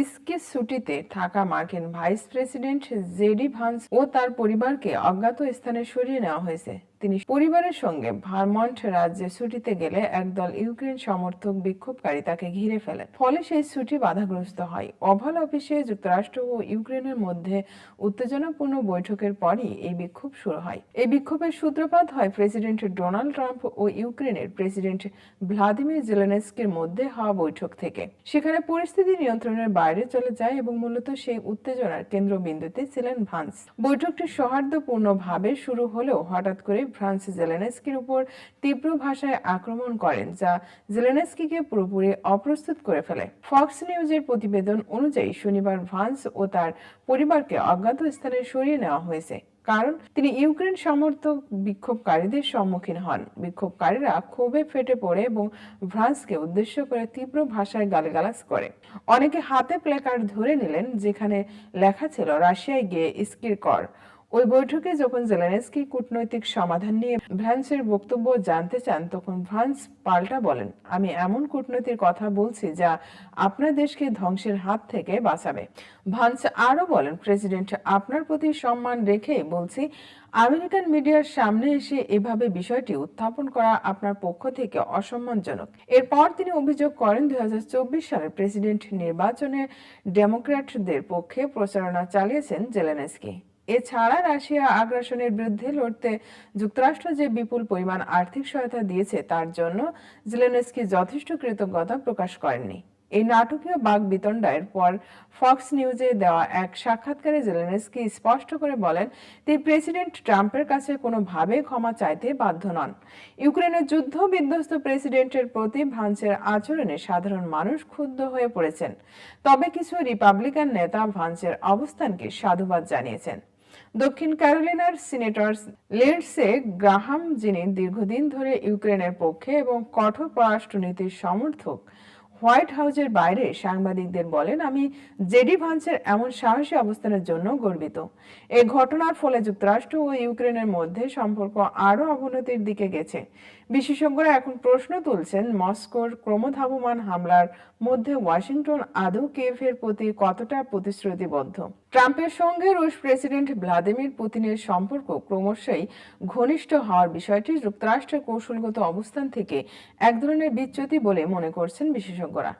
ইস্কি ছুটিতে থাকা মার্কিন vice president J D Vance ও তার পরিবারকে অজ্ঞাত স্থানে সরিয়ে নেওয়া হয়েছে। তিনি পরিবারের সঙ্গে ভারমন্ট রাজ্যে ছুটিতে গেলে একদল ইউক্রেন সমর্থক বিক্ষোভকারী তাকে ঘিরে ফেলেন ফলে সেই ছুটি বাধাগ্রস্ত হয়। ওভাল অফিসে যুক্তরাষ্ট্র ও ইউক্রেনের মধ্যে উত্তেজনাপূর্ণ বৈঠকের পরই এই বিক্ষোভ শুরু হয়। এই বিক্ষোভের সূত্রপাত হয় প্রেসিডেন্ট ডোনাল্ড ট্রাম্প ও ইউক্রেনের প্রেসিডেন্ট ভ্লাদিমির জেলেনস্কির মধ্যে হওয়া বৈঠক থেকে। সেখানে পরিস্থিতি নিয়ন্ত্রণের বাইরে চলে যায় এবং মূলত সেই উত্তেজনার কেন্দ্রবিন্দুতে ছিলেন ভান্স। বৈঠকটি সৌহার্দ্যপূর্ণভাবে শুরু হলেও হঠাৎ করে ফ্রান্স জেলেনস্কির উপর তীব্র ভাষায় আক্রমণ করেন, যা জেলেনস্কিকে পুরোপুরি অপ্রস্তুত করে ফেলে। ফক্স নিউজের প্রতিবেদন অনুযায়ী শনিবার ভান্স ও তার পরিবারকে অজ্ঞাত স্থানে সরিয়ে নেওয়া হয়েছে, কারণ তিনি ইউক্রেন সমর্থক বিক্ষোভকারীদের সম্মুখীন হন। বিক্ষোভকারীরা ক্ষোভে ফেটে পড়ে এবং ভ্রান্সকে উদ্দেশ্য করে তীব্র ভাষায় গালিগালাজ করে। অনেকে হাতে প্ল্যাকার্ড ধরে নিলেন, যেখানে লেখা ছিল, রাশিয়ায় গিয়ে স্কির কর। ওই বৈঠকে যখন জেলেনস্কি কূটনৈতিক সমাধান নিয়ে ভ্রান্সের বক্তব্য জানতে চান, তখন ভ্রান্স পাল্টা বলেন, আমি এমন কূটনীতির কথা বলছি যা আপনার দেশকে ধ্বংসের হাত থেকে বাঁচাবে। ভান্স আরও বলেন, প্রেসিডেন্ট, আপনার প্রতি সম্মান রেখে বলছি, আমেরিকান মিডিয়ার সামনে এসে এভাবে বিষয়টি উত্থাপন করা আপনার পক্ষ থেকে অসম্মানজনক। এরপর তিনি অভিযোগ করেন, দুই হাজার চব্বিশ সালের প্রেসিডেন্ট নির্বাচনে ডেমোক্র্যাটদের পক্ষে প্রচারণা চালিয়েছেন জেলেনস্কি। এছাড়া রাশিয়া আগ্রাসনের বিরুদ্ধে লড়তে যুক্তরাষ্ট্র যে বিপুল পরিমাণ আর্থিক সহায়তা দিয়েছে, তার জন্য জেলেনস্কি যথেষ্ট কৃতজ্ঞতা প্রকাশ করেননি। এই নাটকীয় বাক বিতণ্ডায়ের পর ফক্স নিউজে দেওয়া এক সাক্ষাৎকারে জেলেনস্কি স্পষ্ট করে বলেন তিনি প্রেসিডেন্ট ট্রাম্পের কাছে কোনোভাবে ক্ষমা চাইতে বাধ্য নন। ইউক্রেনের যুদ্ধ বিধ্বস্ত প্রেসিডেন্টের প্রতি ভান্সের আচরণে সাধারণ মানুষ ক্ষুব্ধ হয়ে পড়েছেন। তবে কিছু রিপাবলিকান নেতা ভান্সের অবস্থানকে সাধুবাদ জানিয়েছেন। দক্ষিণ ক্যারোলিনার সিনেটর লেন্ডসে গ্রাহাম যিনি দীর্ঘদিন ধরে ইউক্রেনের পক্ষে এবং কঠোর পররাষ্ট্রনীতির সমর্থক হোয়াইট হাউজের বাইরে সাংবাদিকদের বলেন, আমি জেডি ভান্সের এমন সাহসী অবস্থানের জন্য গর্বিত। এই ঘটনার ফলে যুক্তরাষ্ট্র ও ইউক্রেনের মধ্যে সম্পর্ক আরও অবনতির দিকে গেছে। বিশেষজ্ঞরা এখন প্রশ্ন তুলছেন, মস্কোর ক্রমধাবমান হামলার মধ্যে ওয়াশিংটন আদৌ কেভের প্রতি কতটা প্রতিশ্রুতিবদ্ধ? ট্রাম্পের সঙ্গে রুশ প্রেসিডেন্ট ভ্লাদিমির পুতিনের সম্পর্ক ক্রমশই ঘনিষ্ঠ হওয়ার বিষয়টি যুক্তরাষ্ট্রের কৌশলগত অবস্থান থেকে এক ধরনের বিচ্যুতি বলে মনে করছেন বিশেষজ্ঞরা